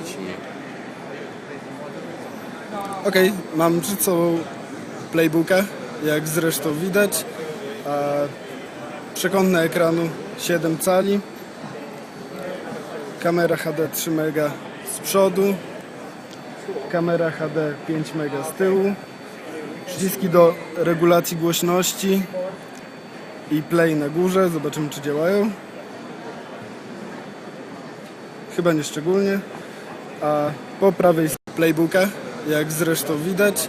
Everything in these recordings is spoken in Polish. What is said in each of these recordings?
lecimy. Okej, mam przed sobą playbooka, jak zresztą widać. Przekątne ekranu 7 cali. Kamera HD 3 mega z przodu. Kamera HD 5 mega z tyłu. Przyciski do regulacji głośności i play na górze. Zobaczymy czy działają. Chyba nie szczególnie. A po prawej playbooka, jak zresztą widać,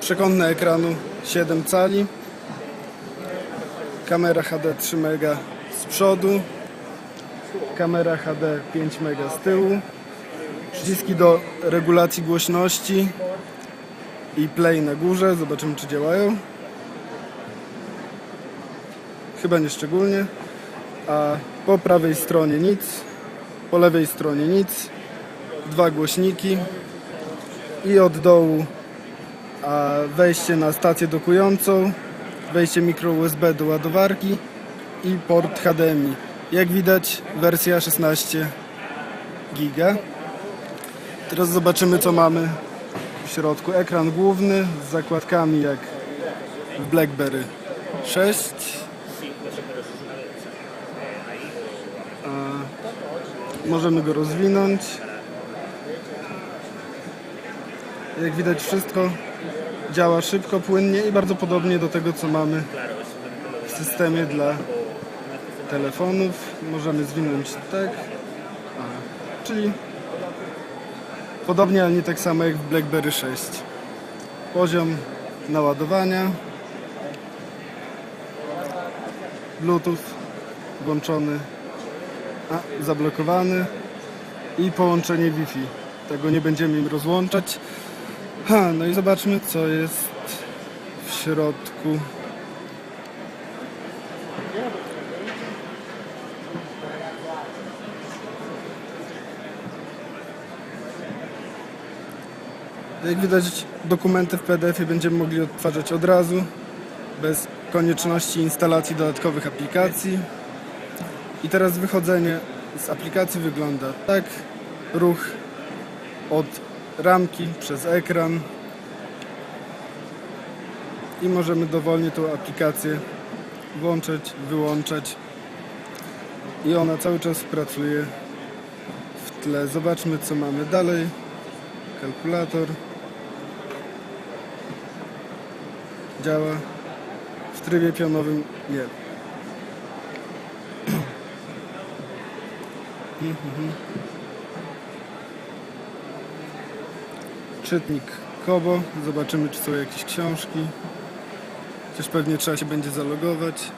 przekątne ekranu 7 cali, kamera HD 3 mega z przodu, kamera HD 5 mega z tyłu, przyciski do regulacji głośności i play na górze, zobaczymy czy działają. Chyba nie szczególnie. A po prawej stronie nic, po lewej stronie nic, dwa głośniki i od dołu wejście na stację dokującą, wejście mikro USB do ładowarki i port HDMI. Jak widać wersja 16 giga. Teraz zobaczymy co mamy w środku. Ekran główny z zakładkami jak w BlackBerry 6. możemy go rozwinąć. Jak widać wszystko działa szybko, płynnie i bardzo podobnie do tego co mamy w systemie dla telefonów. Możemy zwinąć tak, A, czyli podobnie, ale nie tak samo jak w BlackBerry 6. Poziom naładowania. Bluetooth włączony, a zablokowany i połączenie Wi-Fi. Tego nie będziemy im rozłączać. Ha, no i zobaczmy co jest w środku. Jak widać dokumenty w PDF-ie będziemy mogli odtwarzać od razu, bez konieczności instalacji dodatkowych aplikacji. I teraz wychodzenie z aplikacji wygląda tak. Ruch od ramki przez ekran i możemy dowolnie tą aplikację włączać, wyłączać i ona cały czas pracuje w tle. Zobaczmy co mamy dalej. Kalkulator działa w trybie pionowym nie. Czytnik Kobo. Zobaczymy, czy są jakieś książki. Chociaż pewnie trzeba się będzie zalogować.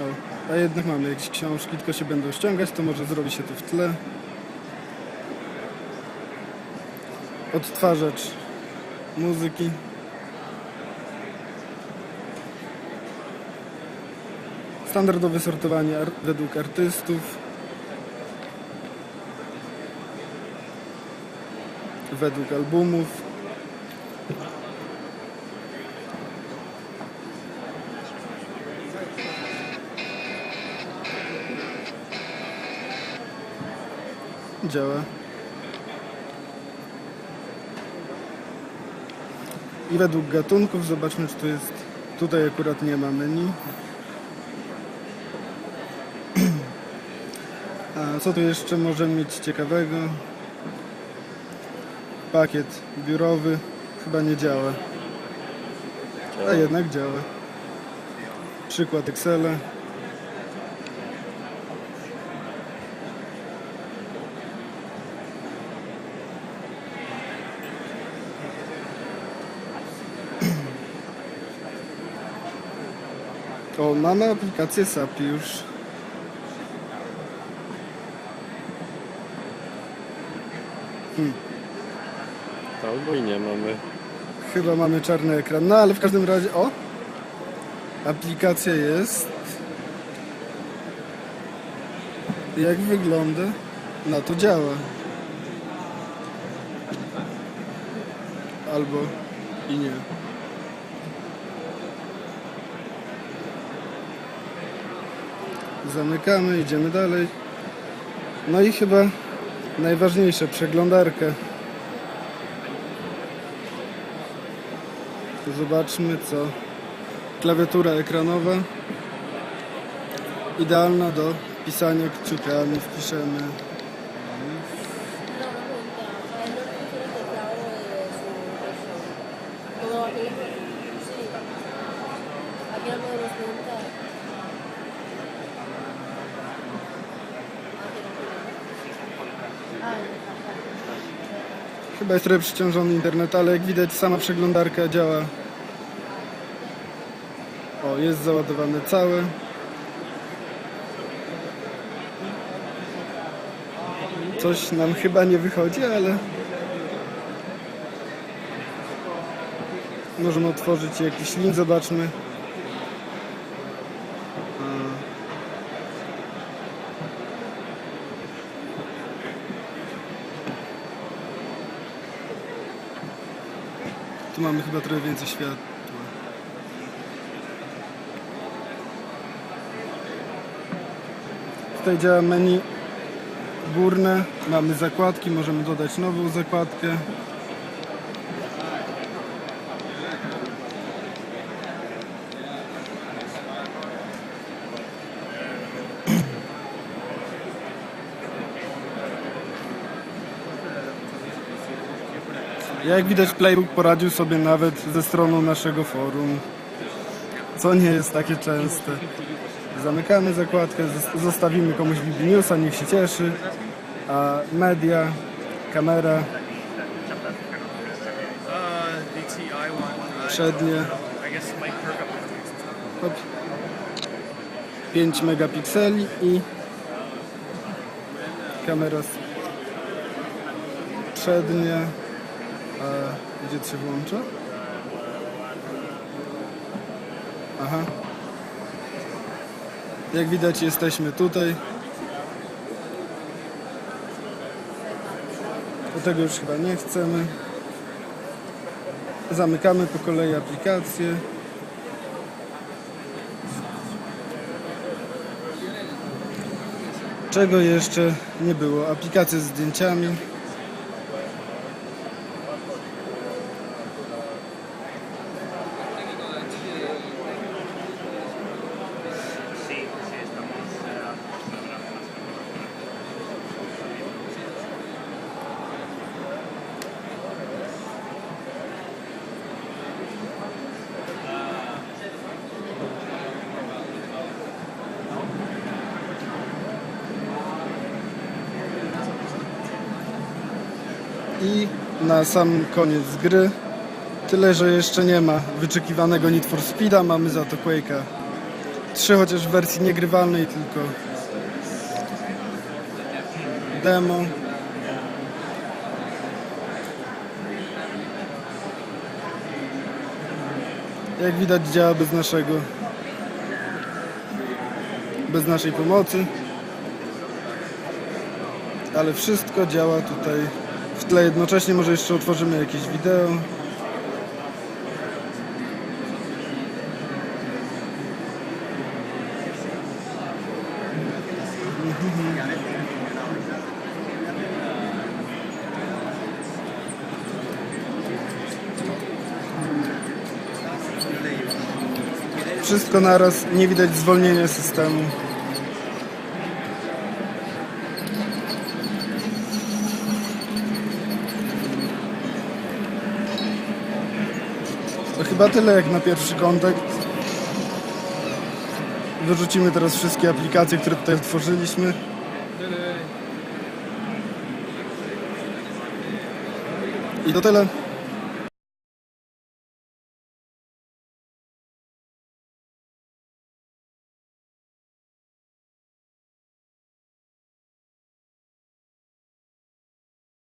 O, a jednak mamy jakieś książki, tylko się będą ściągać, to może zrobi się to w tle. Odtwarzacz muzyki. Standardowe sortowanie ar- według artystów. Według albumów. Działa. I według gatunków zobaczmy, czy tu jest. Tutaj akurat nie ma menu. A co tu jeszcze możemy mieć ciekawego? Pakiet biurowy chyba nie działa, a jednak działa. Przykład Excela. O, mamy aplikację SAPI już. Albo i nie mamy. Chyba mamy czarny ekran, no ale w każdym razie, o! Aplikacja jest. Jak wygląda? No to działa. Albo i nie. Zamykamy, idziemy dalej. No i chyba najważniejsze, przeglądarkę. Zobaczmy co. Klawiatura ekranowa. Idealna do pisania kciukami. Wpiszemy. Chyba jest trochę przyciążony internet, ale jak widać sama przeglądarka działa. O, jest załadowane całe. Coś nam chyba nie wychodzi, ale możemy otworzyć jakiś link, zobaczmy. Mamy chyba trochę więcej światła. Tutaj działa menu górne. Mamy zakładki, możemy dodać nową zakładkę. Jak widać Playbook poradził sobie nawet ze stroną naszego forum, co nie jest takie częste. Zamykamy zakładkę, zos- zostawimy komuś BB Newsa, niech się cieszy. A media, kamera, przednie, I guess might perk up. hop, 5 megapikseli i kamera s- A gdzie się włącza? Aha. Jak widać jesteśmy tutaj. Do tego już chyba nie chcemy. Zamykamy po kolei aplikację. Czego jeszcze nie było? Aplikacja z zdjęciami. I na sam koniec gry. Tyle, że jeszcze nie ma wyczekiwanego Need for Speeda, mamy za to Quake'a 3, chociaż w wersji niegrywalnej, tylko demo. Jak widać działa bez naszego bez naszej pomocy ale wszystko działa tutaj tle jednocześnie może jeszcze otworzymy jakieś wideo. Wszystko naraz nie widać zwolnienia systemu chyba tyle jak na pierwszy kontakt. Wyrzucimy teraz wszystkie aplikacje, które tutaj tworzyliśmy. I to tyle.